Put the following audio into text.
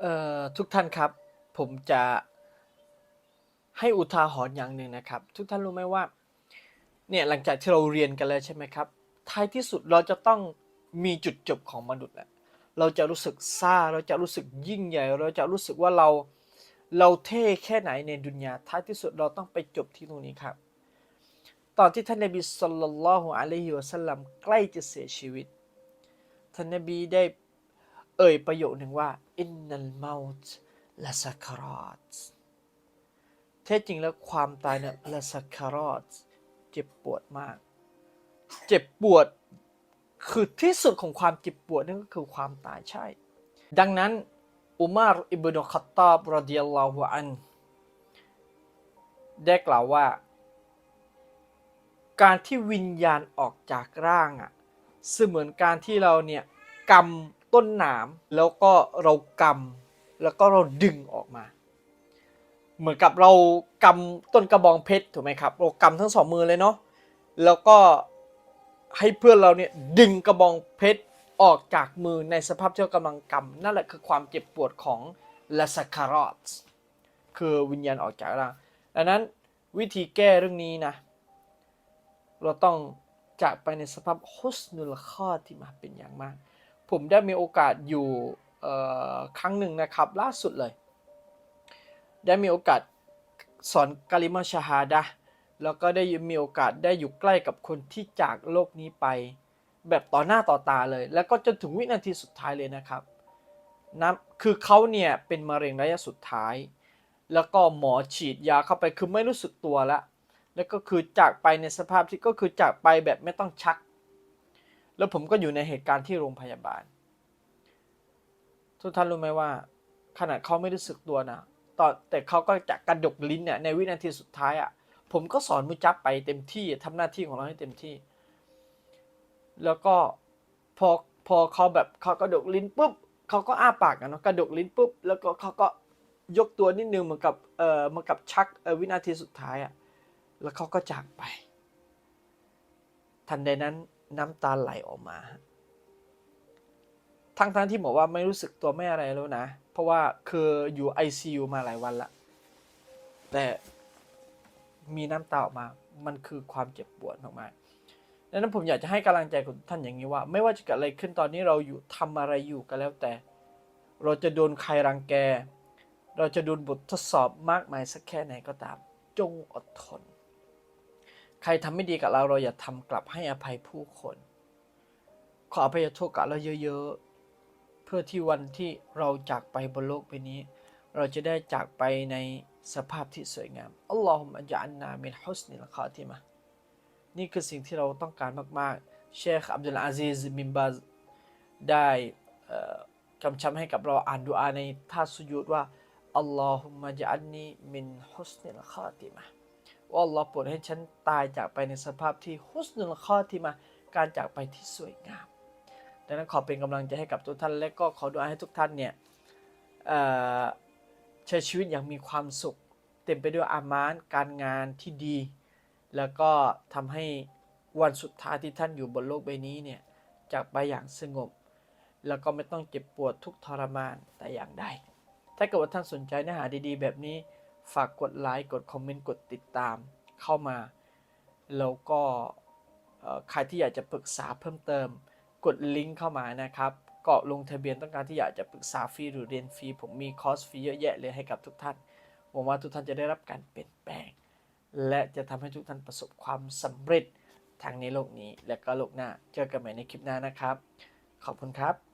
เอ่อทุกท่านครับ ผมจะให้อุทาหรณ์อย่างหนึ่งนะครับ ทุกท่านรู้ไหมว่าเนี่ยหลังจากที่เราเรียนกันแล้วใช่ไหมครับ ท้ายที่สุดเราจะต้องมีจุดจบของมนุษย์แหละเราจะรู้สึกซ่าเราจะรู้สึกยิ่งใหญ่ เราจะรู้สึกว่าเราเราเท่แค่ไหนในดุนยาท้ายที่สุดเราต้องไปจบที่ตรงนี้ครับ ตอนที่ท่านนบีสุลต่านละฮ์อะลัยฮิวะสัลลัมใกล้จะเสียชีวิตท่านนบีได้ เอ่ยประโยคหนึ่งว่าอินนัลมาต์ละสักรอตแท้จริงแล้วความตายเนี่ยละสักรอตเจ็บปวดมาก เจ็บปวดคือที่สุดของความเจ็บปวดนั่นก็คือความตายใช่ ดังนั้นอุมารอิบนุขัตตาบรดิยัลลอฮุอัน ได้กล่าวว่า การที่วิญญาณออกจากร่างอะเสมือนการที่เราเนี่ยกำ ต้นหนามแล้วก็เรากำแล้วก็เราดึงออกมา เหมือนกับเรากำต้นกระบองเพชรถูกไหมครับเรากำทั้งสองมือเลยเนาะแล้วก็ให้เพื่อนเราเนี่ยดึงกระบองเพชรออกจากมือในสภาพที่เรากำลังกำนั่นแหละคือความเจ็บปวดของลาสคารอตคือวิญญาณออกจากร่างดังนั้นวิธีแก้เรื่องนี้นะ เราต้องจากไปในสภาพฮุสนุลข้อที่มาเป็นอย่างมาก ผมได้มีโอกาสอยู่ครั้งหนึ่งนะครับล่าสุดเลย ได้มีโอกาสสอนกาลิมาชาฮาดะแล้วก็ได้มีโอกาสได้อยู่ใกล้กับคนที่จากโลกนี้ไป แบบต่อหน้าต่อตาเลย แล้วก็จนถึงวินาทีสุดท้ายเลยนะครับนะคือเขาเนี่ยเป็นมะเร็งระยะสุดท้าย แล้วก็หมอฉีดยาเข้าไปคือไม่รู้สึกตัวแล้วแล้วก็คือจากไปในสภาพที่ก็คือจากไปแบบไม่ต้องชัก แล้วผมก็อยู่ในเหตุการณ์ที่โรงพยาบาล ทุกท่านรู้ไหมว่า ขนาดเขาไม่รู้สึกตัวนะตอนแต่เขาก็จะกระดกลิ้นเนี่ยในวินาทีสุดท้ายอะ่ะผมก็สอนมุจับไปเต็มที่ทำหน้าที่ของเราให้เต็มที่ แล้วก็พอพอเขาแบบเขากระดกลิ้นปุ๊บเขาก็อ้าปากนเนาะกระดกลิ้นปุ๊บแล้วก็เขาก็ยกตัวนิดนึงเหมือนกับเอ่อเหมือนกับชักวินาทีสุดท้ายอะ่ะแล้วเขาก็จากไป ทันใดนั้น น้ำตาไหลออกมา ทั้งทั้งที่บอกว่าไม่รู้สึกตัวไม่อะไรแล้วนะ เพราะว่าคืออยู่ ICU มาหลายวันละแต่มีน้ำตาออกมา มันคือความเจ็บปวดมากๆดังนั้นผมอยากจะให้กำลังใจกับทุกท่านอย่างนี้ว่า ไม่ว่าจะเกิดอะไรขึ้นตอนนี้เราอยู่ทำอะไรอยู่ก็แล้วแต่ เราจะโดนใครรังแก เราจะโดนบททดสอบมากมายสักแค่ไหนก็ตาม จงอดทน ใครทำไม่ดีกับเราเราอย่าทำกลับให้อภัยผู้คน ขออภัยโทษกับเราเยอะๆ เพื่อที่วันที่เราจากไปบนโลกใบนี้ เราจะได้จากไปในสภาพที่สวยงามอัลลอฮุมะจัลนามินฮุสนิลคาติมะนี่คือสิ่งที่เราต้องการมากๆ เชคอับดุลอาซิซบินบาซได้กำชับให้กับเราอ่านดุอาในท่าสุญูดว่าอัลลอฮุมะจัลนีมินฮุสนิลคาติมะ ว่าอัลลอฮ์โปรดให้ฉันตายจากไปในสภาพที่ฮุสนุลข้อที่มาการจากไปที่สวยงาม ดังนั้นขอเป็นกำลังใจให้กับทุกท่านและก็ขอดูอาให้ทุกท่านเนี่ยใช้ชีวิตอย่างมีความสุข เต็มไปด้วยอามาน การงานที่ดี แล้วก็ทำให้วันสุดท้ายที่ท่านอยู่บนโลกใบนี้เนี่ยจากไปอย่างสงบ แล้วก็ไม่ต้องเจ็บปวดทุกทรมานแต่อย่างใดถ้าเกิดว่าท่านสนใจเนื้อหาดีๆ แบบนี้ ฝากกดไลค์กดคอมเมนต์กดติดตามเข้ามา แล้วก็ใครที่อยากจะปรึกษาเพิ่มเติม กดลิงก์เข้ามานะครับก็ลงทะเบียนต้องการที่อยากจะปรึกษาฟรีหรือเรียนฟรีผมมีคอร์สฟรีเยอะแยะเลยให้กับทุกท่านหวังว่าทุกท่านจะได้รับการเปลี่ยนแปลง และจะทำให้ทุกท่านประสบความสำเร็จทั้งในโลกนี้และก็โลกหน้า เจอกันใหม่ในคลิปหน้านะครับ ขอบคุณครับ